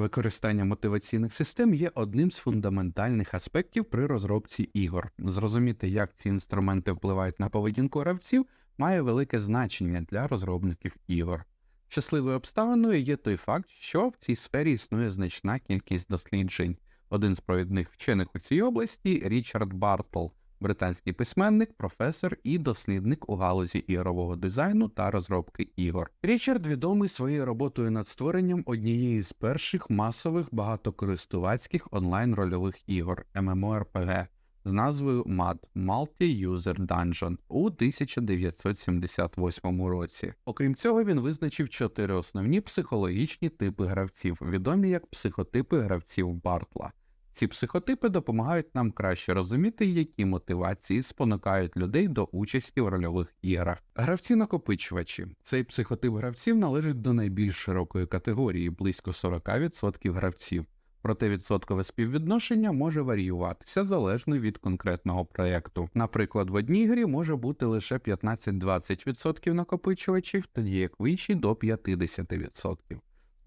Використання мотиваційних систем є одним з фундаментальних аспектів при розробці ігор. Зрозуміти, як ці інструменти впливають на поведінку гравців, має велике значення для розробників ігор. Щасливою обставиною є той факт, що в цій сфері існує значна кількість досліджень. Один з провідних вчених у цій області Річард Бартл, британський письменник, професор і дослідник у галузі ігрового дизайну та розробки ігор. Річард відомий своєю роботою над створенням однієї з перших масових багатокористувацьких онлайн-рольових ігор MMORPG з назвою MUD Multi-User Dungeon у 1978 році. Окрім цього, він визначив чотири основні психологічні типи гравців, відомі як психотипи гравців Бартла. Ці психотипи допомагають нам краще розуміти, які мотивації спонукають людей до участі в рольових іграх. Гравці-накопичувачі. Цей психотип гравців належить до найбільш широкої категорії, близько 40% гравців. Проте відсоткове співвідношення може варіюватися залежно від конкретного проєкту. Наприклад, в одній грі може бути лише 15-20% накопичувачів, тоді як в іншій до 50%.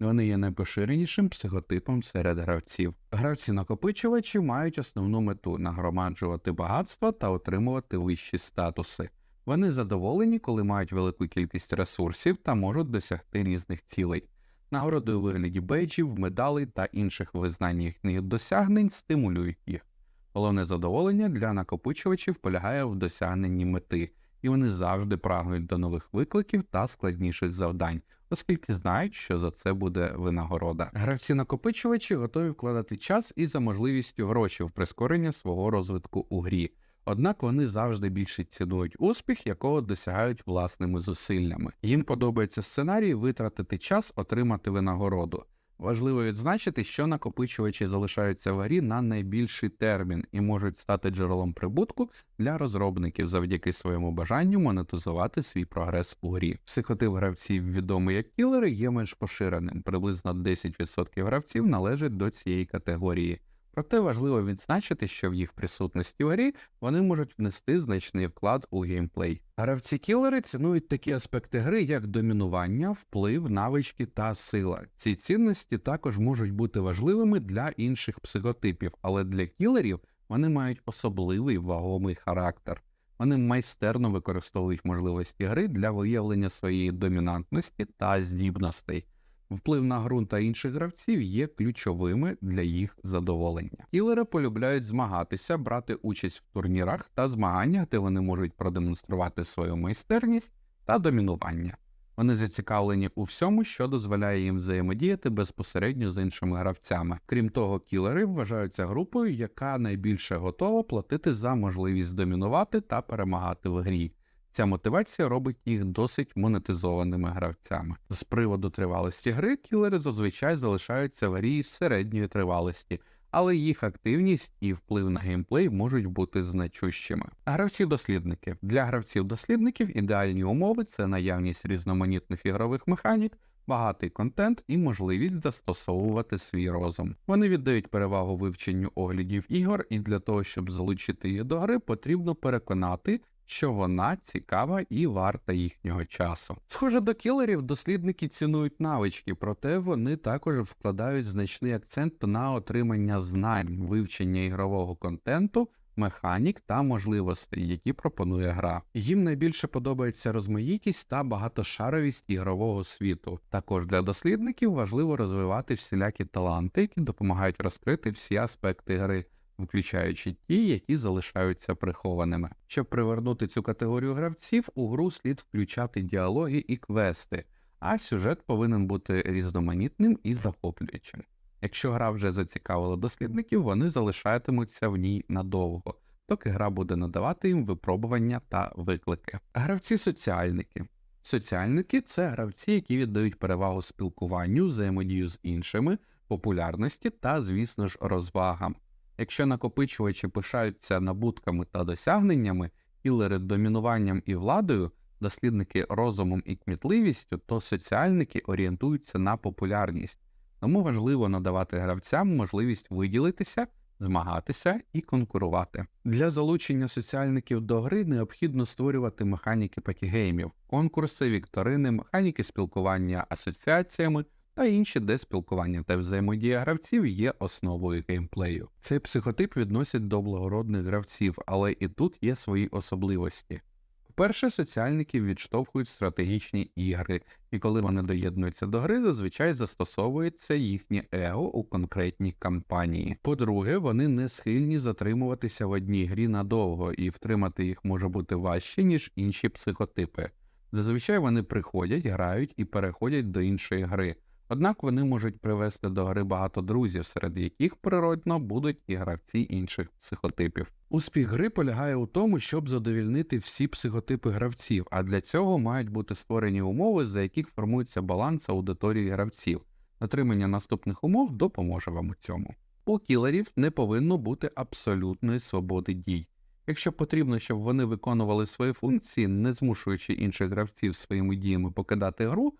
Вони є найпоширенішим психотипом серед гравців. Гравці-накопичувачі мають основну мету нагромаджувати багатства та отримувати вищі статуси. Вони задоволені, коли мають велику кількість ресурсів та можуть досягти різних цілей. Нагороди у вигляді бейджів, медалей та інших визнань їхніх досягнень стимулюють їх. Головне задоволення для накопичувачів полягає в досягненні мети, і вони завжди прагнуть до нових викликів та складніших завдань, оскільки знають, що за це буде винагорода. Гравці-накопичувачі готові вкладати час і за можливістю гроші в прискорення свого розвитку у грі. Однак вони завжди більше цінують успіх, якого досягають власними зусиллями. Їм подобається сценарій витратити час, отримати винагороду. Важливо відзначити, що накопичувачі залишаються в грі на найбільший термін і можуть стати джерелом прибутку для розробників завдяки своєму бажанню монетизувати свій прогрес у грі. Психотип гравців, відомий як кілери, є менш поширеним. Приблизно 10% гравців належать до цієї категорії. Проте важливо відзначити, що в їх присутності в грі вони можуть внести значний вклад у геймплей. Гравці кілери цінують такі аспекти гри, як домінування, вплив, навички та сила. Ці цінності також можуть бути важливими для інших психотипів, але для кілерів вони мають особливий вагомий характер. Вони майстерно використовують можливості гри для виявлення своєї домінантності та здібностей. Вплив на ґрунт та інших гравців є ключовими для їх задоволення. Кілери полюбляють змагатися, брати участь в турнірах та змаганнях, де вони можуть продемонструвати свою майстерність та домінування. Вони зацікавлені у всьому, що дозволяє їм взаємодіяти безпосередньо з іншими гравцями. Крім того, кілери вважаються групою, яка найбільше готова платити за можливість домінувати та перемагати в грі. Ця мотивація робить їх досить монетизованими гравцями. З приводу тривалості гри кілери зазвичай залишаються в грі середньої тривалості, але їх активність і вплив на геймплей можуть бути значущими. Гравці-дослідники для гравців-дослідників ідеальні умови це наявність різноманітних ігрових механік. Багатий контент і можливість застосовувати свій розум. Вони віддають перевагу вивченню оглядів ігор, і для того, щоб залучити її до гри, потрібно переконати, що вона цікава і варта їхнього часу. Схоже до кілерів, дослідники цінують навички, проте вони також вкладають значний акцент на отримання знань, вивчення ігрового контенту. Механік та можливостей, які пропонує гра. Їм найбільше подобається розмаїтість та багатошаровість ігрового світу. Також для дослідників важливо розвивати всілякі таланти, які допомагають розкрити всі аспекти гри, включаючи ті, які залишаються прихованими. Щоб привернути цю категорію гравців, у гру слід включати діалоги і квести, а сюжет повинен бути різноманітним і захоплюючим. Якщо гра вже зацікавила дослідників, вони залишатимуться в ній надовго, доки гра буде надавати їм випробування та виклики. Гравці-соціальники. Соціальники це гравці, які віддають перевагу спілкуванню, взаємодію з іншими, популярності та, звісно ж, розвагам. Якщо накопичувачі пишаються набутками та досягненнями, кілери домінуванням і владою, дослідники розумом і кмітливістю, то соціальники орієнтуються на популярність. Тому важливо надавати гравцям можливість виділитися, змагатися і конкурувати. Для залучення соціальників до гри необхідно створювати механіки патігеймів, конкурси, вікторини, механіки спілкування асоціаціями, та інші, де спілкування та взаємодія гравців є основою геймплею. Цей психотип відносять до благородних гравців, але і тут є свої особливості. По-перше, соціальники відштовхують стратегічні ігри, і коли вони доєднуються до гри, зазвичай застосовується їхнє его у конкретній кампанії. По-друге, вони не схильні затримуватися в одній грі надовго, і втримати їх може бути важче, ніж інші психотипи. Зазвичай вони приходять, грають і переходять до іншої гри. Однак вони можуть привести до гри багато друзів, серед яких природно будуть і гравці інших психотипів. Успіх гри полягає у тому, щоб задовільнити всі психотипи гравців, а для цього мають бути створені умови, за яких формується баланс аудиторії гравців. Отримання наступних умов допоможе вам у цьому. У кілерів не повинно бути абсолютної свободи дій. Якщо потрібно, щоб вони виконували свої функції, не змушуючи інших гравців своїми діями покидати гру,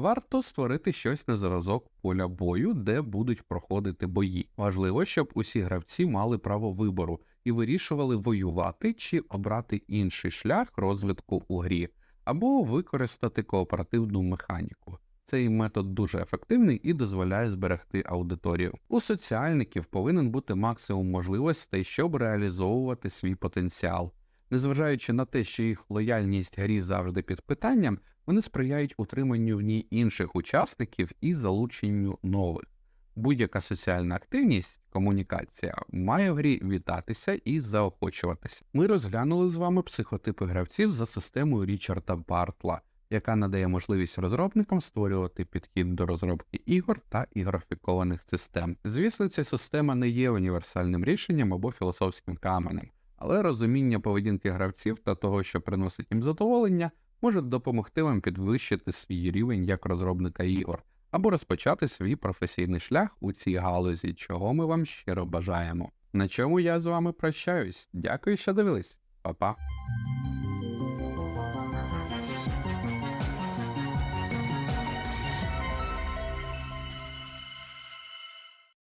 варто створити щось на зразок поля бою, де будуть проходити бої. Важливо, щоб усі гравці мали право вибору і вирішували воювати чи обрати інший шлях розвитку у грі, або використати кооперативну механіку. Цей метод дуже ефективний і дозволяє зберегти аудиторію. У соціальників повинен бути максимум можливостей, щоб реалізовувати свій потенціал. Незважаючи на те, що їх лояльність грі завжди під питанням, вони сприяють утриманню в ній інших учасників і залученню нових. Будь-яка соціальна активність, комунікація має в грі вітатися і заохочуватися. Ми розглянули з вами психотипи гравців за системою Річарда Бартла, яка надає можливість розробникам створювати підхід до розробки ігор та ігрофікованих систем. Звісно, ця система не є універсальним рішенням або філософським каменем, але розуміння поведінки гравців та того, що приносить їм задоволення, може допомогти вам підвищити свій рівень як розробника ігор або розпочати свій професійний шлях у цій галузі, чого ми вам щиро бажаємо. На чому я з вами прощаюсь. Дякую, що дивились. Па-па.